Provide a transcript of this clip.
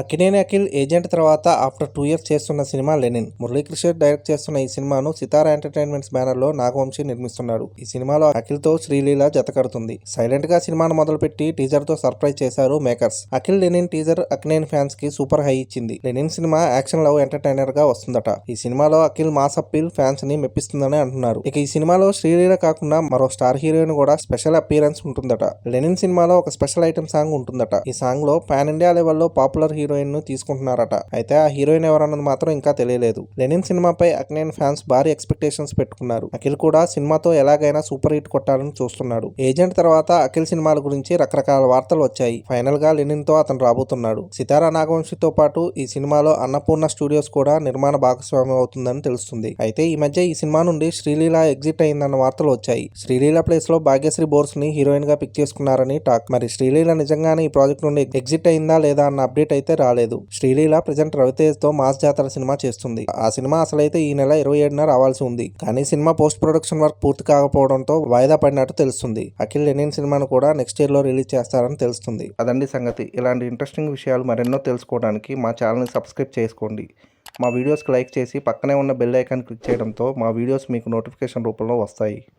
Akkineni Akhil agent తర్వాత after two years చేస్తున్న cinema Lenin. Muralikrishna direct చేస్తున్న ఈ సినిమాను సితారా ఎంటర్టైన్మెంట్స్ బ్యానర్లో నాగవంశీ నిర్మిస్తున్నాడు. ఈ సినిమాలో అఖిల్తో శ్రీలీల జతకడుతుంది సైలెంట్గా సినిమాను మొదలుపెట్టి టీజర్తో సర్ప్రైజ్ చేశారు makers. Akhil Lenin teaser Akkineni ఫ్యాన్స్కి సూపర్ హై ఇచ్చింది. లెనిన్ సినిమా యాక్షన్ లవ్ ఎంటర్టైనర్గా వస్తుందట. ఈ సినిమాలో అఖిల్ మాస్ అప్పీల్ ఫ్యాన్స్ని మెప్పిస్తుందని అంటున్నారు. ఇక ఈ సినిమాలో శ్రీలీల కాకుండా మరో స్టార్ హీరోయిన్ కూడా స్పెషల్ అపీరెన్స్ ఉంటుందట. లెనిన్ సినిమాలో ఒక స్పెషల్ ఐటమ్ సాంగ్ ఉంటుందట. ఈ సాంగ్లో పాన్ ఇండియా లెవెల్లో పాపులర్ హీరో హీరోయిన్ను తీసుకుంటున్నారట. అయితే ఆ హీరోయిన్ ఎవరన్నది మాత్రం ఇంకా తెలియలేదు. లెనిన్ సినిమాపై అక్నేన్ ఫ్యాన్స్ భారీ ఎక్స్పెక్టేషన్స్ పెట్టుకున్నారు. అఖిల్ కూడా సినిమాతో ఎలాగైనా సూపర్ హిట్ కొట్టాలని చూస్తున్నాడు. ఏజెంట్ తర్వాత అఖిల్ సినిమాల గురించి రకరకాల వార్తలు వచ్చాయి. ఫైనల్గా లెనిన్తో అతను రాబోతున్నాడు. సితారా నాగవంశితో పాటు ఈ సినిమాలో అన్నపూర్ణ స్టూడియోస్ కూడా నిర్మాణ భాగస్వామ్యం అవుతుందని తెలుస్తుంది. అయితే ఈ మధ్య ఈ సినిమా నుండి శ్రీలీల ఎగ్జిట్ అయిందన్న వార్తలు వచ్చాయి. శ్రీలీల ప్లేస్లో భాగ్యశ్రీ బోర్స్ని హీరోయిన్గా పిక్ చేసుకున్నారని టాక్. మరి శ్రీలీల నిజంగానే ఈ ప్రాజెక్ట్ నుండి ఎగ్జిట్ అయిందా లేదా అన్న అప్డేట్ అయితే రాలేదు. శ్రీలీల ప్రజెంట్ రవితేజ్తో మాస్ జాతర సినిమా చేస్తుంది. ఆ సినిమా అసలైతే ఈ నెల ఇరవై ఏడున రావాల్సి ఉంది. కానీ సినిమా పోస్ట్ ప్రొడక్షన్ వర్క్ పూర్తి కాకపోవడంతో వాయిదా పడినట్టు తెలుస్తుంది. అఖిల్ లెనిన్ సినిమాను కూడా నెక్స్ట్ ఇయర్లో రిలీజ్ చేస్తారని తెలుస్తుంది. అదండి సంగతి. ఇలాంటి ఇంట్రెస్టింగ్ విషయాలు మరెన్నో తెలుసుకోవడానికి మా ఛానల్ని సబ్స్క్రైబ్ చేసుకోండి. మా వీడియోస్కి లైక్ చేసి పక్కనే ఉన్న బెల్ ఐకాన్ క్లిక్ చేయడంతో మా వీడియోస్ మీకు నోటిఫికేషన్ రూపంలో వస్తాయి.